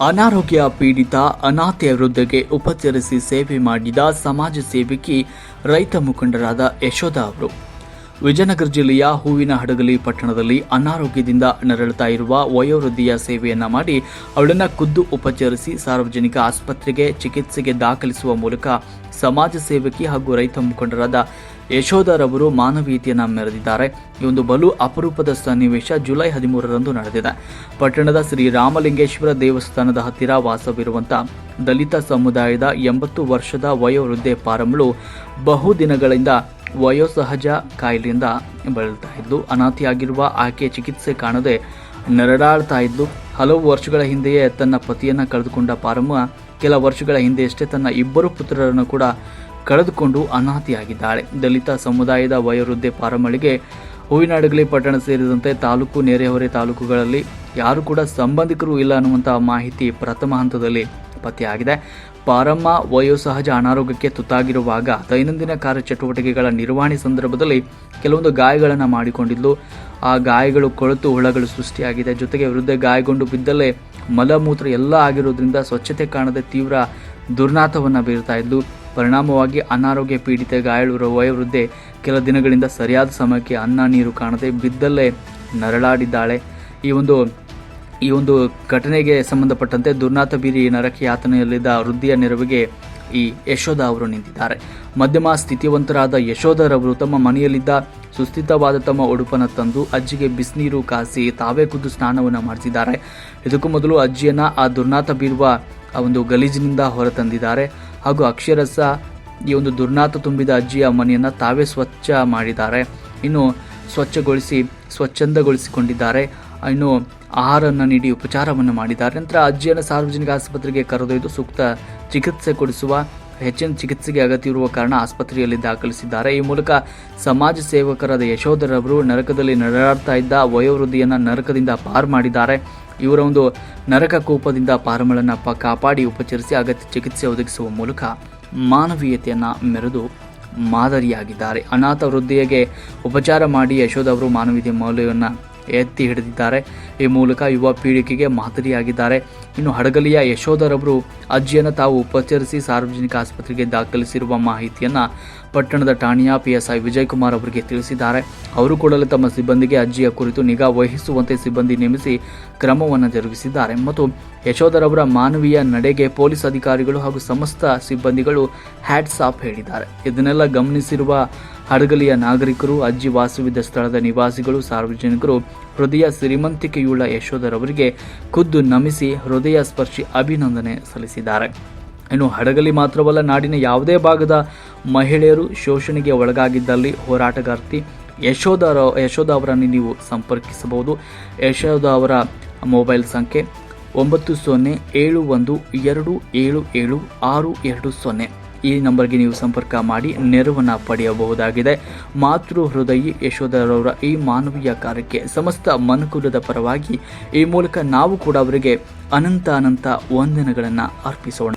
ಅನಾರೋಗ್ಯ ಪೀಡಿತ ಅನಾಥೆಯ ವೃದ್ಧಗೆ ಉಪಚರಿಸಿ ಸೇವೆ ಮಾಡಿದ ಸಮಾಜ ಸೇವಕಿ ರೈತ ಮುಖಂಡರಾದ ಯಶೋಧ ಅವರು. ವಿಜಯನಗರ ಜಿಲ್ಲೆಯ ಹೂವಿನ ಹಡಗಲಿ ಪಟ್ಟಣದಲ್ಲಿ ಅನಾರೋಗ್ಯದಿಂದ ನರಳುತ್ತಾ ಇರುವ ವಯೋವೃದ್ಧಿಯ ಸೇವೆಯನ್ನ ಮಾಡಿ ಅವಳನ್ನು ಖುದ್ದು ಉಪಚರಿಸಿ ಸಾರ್ವಜನಿಕ ಆಸ್ಪತ್ರೆಗೆ ಚಿಕಿತ್ಸೆಗೆ ದಾಖಲಿಸುವ ಮೂಲಕ ಸಮಾಜ ಸೇವಕಿ ಹಾಗೂ ರೈತ ಮುಖಂಡರಾದ ಯಶೋಧರವರು ಮಾನವೀಯತೆಯನ್ನು ಮೆರೆದಿದ್ದಾರೆ. ಈ ಒಂದು ಬಲು ಅಪರೂಪದ ಸನ್ನಿವೇಶ ಜುಲೈ ಹದಿಮೂರರಂದು ನಡೆದಿದೆ. ಪಟ್ಟಣದ ಶ್ರೀ ರಾಮಲಿಂಗೇಶ್ವರ ದೇವಸ್ಥಾನದ ಹತ್ತಿರ ವಾಸವಿರುವಂತ ದಲಿತ ಸಮುದಾಯದ ಎಂಬತ್ತು ವರ್ಷದ ವಯೋವೃದ್ಧೆ ಪಾರಮ್ಳು ಬಹುದಿನಗಳಿಂದ ವಯೋಸಹಜ ಕಾಯಿಲೆಯಿಂದ ಬಳಲ್ತಾ ಇದ್ದು, ಅನಾಥಿಯಾಗಿರುವ ಆಕೆ ಚಿಕಿತ್ಸೆ ಕಾಣದೆ ನರಡಾಳ್ತಾ ಇದ್ದು, ಹಲವು ವರ್ಷಗಳ ಹಿಂದೆಯೇ ತನ್ನ ಪತಿಯನ್ನು ಕಳೆದುಕೊಂಡ ಪಾರಮ್ಮ ಕೆಲ ವರ್ಷಗಳ ಹಿಂದೆಯಷ್ಟೇ ತನ್ನ ಇಬ್ಬರು ಪುತ್ರರನ್ನು ಕೂಡ ಕಳೆದುಕೊಂಡು ಅನಾಥಿಯಾಗಿದ್ದಾಳೆ. ದಲಿತ ಸಮುದಾಯದ ವಯೋವೃದ್ಧೆ ಪಾರಮ್ಮಳಿಗೆ ಹೂವಿನಡಗಲಿ ಪಟ್ಟಣ ಸೇರಿದಂತೆ ತಾಲೂಕು ನೆರೆಹೊರೆ ತಾಲೂಕುಗಳಲ್ಲಿ ಯಾರು ಕೂಡ ಸಂಬಂಧಿಕರು ಇಲ್ಲ ಅನ್ನುವಂತಹ ಮಾಹಿತಿ ಪ್ರಥಮ ಹಂತದಲ್ಲಿ ಪತ್ತೆಯಾಗಿದೆ. ಪಾರಮ್ಮ ವಯೋಸಹಜ ಅನಾರೋಗ್ಯಕ್ಕೆ ತುತ್ತಾಗಿರುವಾಗ ದೈನಂದಿನ ಕಾರ್ಯಚಟುವಟಿಕೆಗಳ ನಿರ್ವಹಣೆ ಸಂದರ್ಭದಲ್ಲಿ ಕೆಲವೊಂದು ಗಾಯಗಳನ್ನು ಮಾಡಿಕೊಂಡಿದ್ದು ಆ ಗಾಯಗಳು ಕೊಳೆತು ಹುಳಗಳು ಸೃಷ್ಟಿಯಾಗಿದೆ. ಜೊತೆಗೆ ವೃದ್ಧ ಗಾಯಗೊಂಡು ಬಿದ್ದಲ್ಲೇ ಮಲಮೂತ್ರ ಎಲ್ಲ ಆಗಿರೋದ್ರಿಂದ ಸ್ವಚ್ಛತೆ ಕಾಣದೆ ತೀವ್ರ ದುರ್ನಾಥವನ್ನು ಬೀರ್ತಾ ಇದ್ದು ಪರಿಣಾಮವಾಗಿ ಅನಾರೋಗ್ಯ ಪೀಡಿತ ಗಾಯಾಳು ವಯೋವೃದ್ಧೆ ಕೆಲ ದಿನಗಳಿಂದ ಸರಿಯಾದ ಸಮಯಕ್ಕೆ ಅನ್ನ ನೀರು ಕಾಣದೆ ಬಿದ್ದಲ್ಲೇ ನರಳಾಡಿದ್ದಾಳೆ. ಈ ಒಂದು ಈ ಒಂದು ಘಟನೆಗೆ ಸಂಬಂಧಪಟ್ಟಂತೆ ದುರ್ನಾಥ ಬೀರಿ ನರಕ ಯಾತನೆಯಲ್ಲಿದ್ದ ವೃದ್ಧಿಯ ನೆರವಿಗೆ ಈ ಯಶೋಧ ಅವರು ನಿಂತಿದ್ದಾರೆ. ಮಧ್ಯಮ ಸ್ಥಿತಿವಂತರಾದ ಯಶೋಧರವರು ತಮ್ಮ ಮನೆಯಲ್ಲಿದ್ದ ಸುಸ್ಥಿತವಾದ ತಮ್ಮ ಉಡುಪನ್ನು ತಂದು ಅಜ್ಜಿಗೆ ಬಿಸಿನೀರು ಕಾಸಿ ತಾವೇ ಖುದ್ದು ಸ್ನಾನವನ್ನು ಮಾಡಿಸಿದ್ದಾರೆ. ಇದಕ್ಕೂ ಮೊದಲು ಅಜ್ಜಿಯನ್ನ ಆ ದುರ್ನಾಥ ಬೀರುವ ಆ ಒಂದು ಗಲೀಜಿನಿಂದ ಹೊರತಂದಿದ್ದಾರೆ. ಹಾಗೂ ಅಕ್ಷರಸ ಈ ಒಂದು ದುರ್ನಾತ ತುಂಬಿದ ಅಜ್ಜಿಯ ಮನೆಯನ್ನು ತಾವೇ ಸ್ವಚ್ಛ ಮಾಡಿದ್ದಾರೆ. ಇನ್ನು ಸ್ವಚ್ಛಗೊಳಿಸಿ, ಸ್ವಚ್ಛಂದಗೊಳಿಸಿಕೊಂಡಿದ್ದಾರೆ. ಇನ್ನು ಆಹಾರವನ್ನು ನೀಡಿ ಉಪಚಾರವನ್ನು ಮಾಡಿದ್ದಾರೆ. ನಂತರ ಅಜ್ಜಿಯನ್ನು ಸಾರ್ವಜನಿಕ ಆಸ್ಪತ್ರೆಗೆ ಕರೆದೊಯ್ದು ಸೂಕ್ತ ಚಿಕಿತ್ಸೆ ಕೊಡಿಸುವ, ಹೆಚ್ಚಿನ ಚಿಕಿತ್ಸೆಗೆ ಅಗತ್ಯವಿರುವ ಕಾರಣ ಆಸ್ಪತ್ರೆಯಲ್ಲಿ ದಾಖಲಿಸಿದ್ದಾರೆ. ಈ ಮೂಲಕ ಸಮಾಜ ಸೇವಕರಾದ ಯಶೋಧರವರು ನರಕದಲ್ಲಿ ನಡೆದಾಡ್ತಾ ಇದ್ದ ವಯೋವೃದ್ಧಿಯನ್ನು ನರಕದಿಂದ ಪಾರು ಮಾಡಿದ್ದಾರೆ. ಇವರ ಒಂದು ನರಕ ಕೋಪದಿಂದ ಪಾರಮಳನ್ನ ಪ ಕಾಪಾಡಿ ಉಪಚರಿಸಿ ಅಗತ್ಯ ಚಿಕಿತ್ಸೆ ಒದಗಿಸುವ ಮೂಲಕ ಮಾನವೀಯತೆಯನ್ನು ಮೆರೆದು ಮಾದರಿಯಾಗಿದ್ದಾರೆ. ಅನಾಥ ವೃದ್ಧಿಗೆ ಉಪಚಾರ ಮಾಡಿ ಯಶೋಧ ಅವರು ಮಾನವೀಯತೆ ಮೌಲ್ಯವನ್ನು ಎತ್ತಿ ಹಿಡಿದಿದ್ದಾರೆ. ಈ ಮೂಲಕ ಯುವ ಪೀಳಿಗೆಗೆ ಮಾದರಿಯಾಗಿದ್ದಾರೆ. ಇನ್ನು ಹಡಗಲಿಯ ಯಶೋಧರವರು ಅಜ್ಜಿಯನ್ನು ತಾವು ಉಪಚರಿಸಿ ಸಾರ್ವಜನಿಕ ಆಸ್ಪತ್ರೆಗೆ ದಾಖಲಿಸಿರುವ ಮಾಹಿತಿಯನ್ನು ಪಟ್ಟಣದ ಠಾಣೆಯ ಪಿಎಸ್ಐ ವಿಜಯಕುಮಾರ್ ಅವರಿಗೆ ತಿಳಿಸಿದ್ದಾರೆ. ಅವರು ಕೂಡಲೇ ತಮ್ಮ ಸಿಬ್ಬಂದಿಗೆ ಅಜ್ಜಿಯ ಕುರಿತು ನಿಗಾ ವಹಿಸುವಂತೆ ಸಿಬ್ಬಂದಿ ನೇಮಿಸಿ ಕ್ರಮವನ್ನು ಜರುಗಿಸಿದ್ದಾರೆ. ಮತ್ತು ಯಶೋಧರವರ ಮಾನವೀಯ ನಡೆಗೆ ಪೊಲೀಸ್ ಅಧಿಕಾರಿಗಳು ಹಾಗೂ ಸಮಸ್ತ ಸಿಬ್ಬಂದಿಗಳು ಹ್ಯಾಟ್ಸ್ ಆಫ್ ಹೇಳಿದ್ದಾರೆ. ಇದನ್ನೆಲ್ಲ ಗಮನಿಸಿರುವ ಹಡಗಲಿಯ ನಾಗರಿಕರು, ಅಜ್ಜಿ ವಾಸವಿದ್ದ ಸ್ಥಳದ ನಿವಾಸಿಗಳು, ಸಾರ್ವಜನಿಕರು ಹೃದಯ ಶ್ರೀಮಂತಿಕೆಯುಳ್ಳ ಯಶೋಧರವರಿಗೆ ಖುದ್ದು ನಮಿಸಿ ಹೃದಯ ಸ್ಪರ್ಶಿ ಅಭಿನಂದನೆ ಸಲ್ಲಿಸಿದ್ದಾರೆ. ಇನ್ನು ಹಡಗಲಿ ಮಾತ್ರವಲ್ಲ, ನಾಡಿನ ಯಾವುದೇ ಭಾಗದ ಮಹಿಳೆಯರು ಶೋಷಣೆಗೆ ಒಳಗಾಗಿದ್ದಲ್ಲಿ ಹೋರಾಟಗಾರ್ತಿ ಯಶೋಧ ಯಶೋಧ ಅವರನ್ನು ನೀವು ಸಂಪರ್ಕಿಸಬಹುದು. ಯಶೋಧ ಅವರ ಮೊಬೈಲ್ ಸಂಖ್ಯೆ ಒಂಬತ್ತು ಸೊನ್ನೆ ಏಳು ಒಂದು ಎರಡು ಏಳು ಏಳು ಆರು ಎರಡು ಸೊನ್ನೆ. ಈ ನಂಬರ್ಗೆ ನೀವು ಸಂಪರ್ಕ ಮಾಡಿ ನೆರವನ್ನು ಪಡೆಯಬಹುದಾಗಿದೆ. ಮಾತೃ ಹೃದಯಿ ಯಶೋಧರವರ ಈ ಮಾನವೀಯ ಕಾರ್ಯಕ್ಕೆ ಸಮಸ್ತ ಮನುಕುಲದ ಪರವಾಗಿ ಈ ಮೂಲಕ ನಾವು ಕೂಡ ಅವರಿಗೆ ಅನಂತ ಅನಂತ ವಂದನೆಗಳನ್ನು ಅರ್ಪಿಸೋಣ.